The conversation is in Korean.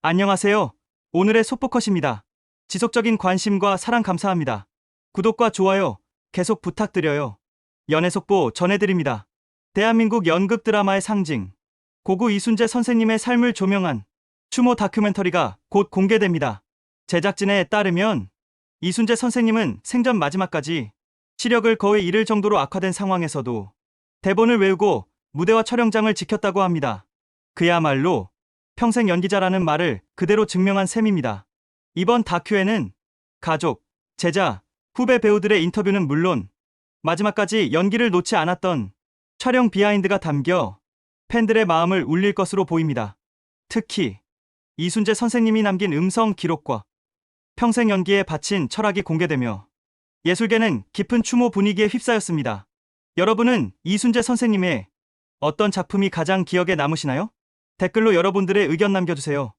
안녕하세요. 오늘의 소포컷입니다. 지속적인 관심과 사랑 감사합니다. 구독과 좋아요 계속 부탁드려요. 연애 속보 전해드립니다. 대한민국 연극 드라마의 상징. 고구 이순재 선생님의 삶을 조명한 추모 다큐멘터리가 곧 공개됩니다. 제작진에 따르면 이순재 선생님은 생전 마지막까지 시력을 거의 잃을 정도로 악화된 상황에서도 대본을 외우고 무대와 촬영장을 지켰다고 합니다. 그야말로 평생 연기자라는 말을 그대로 증명한 셈입니다. 이번 다큐에는 가족, 제자, 후배 배우들의 인터뷰는 물론 마지막까지 연기를 놓지 않았던 촬영 비하인드가 담겨 팬들의 마음을 울릴 것으로 보입니다. 특히 이순재 선생님이 남긴 음성 기록과 평생 연기에 바친 철학이 공개되며 예술계는 깊은 추모 분위기에 휩싸였습니다. 여러분은 이순재 선생님의 어떤 작품이 가장 기억에 남으시나요? 댓글로 여러분들의 의견 남겨주세요.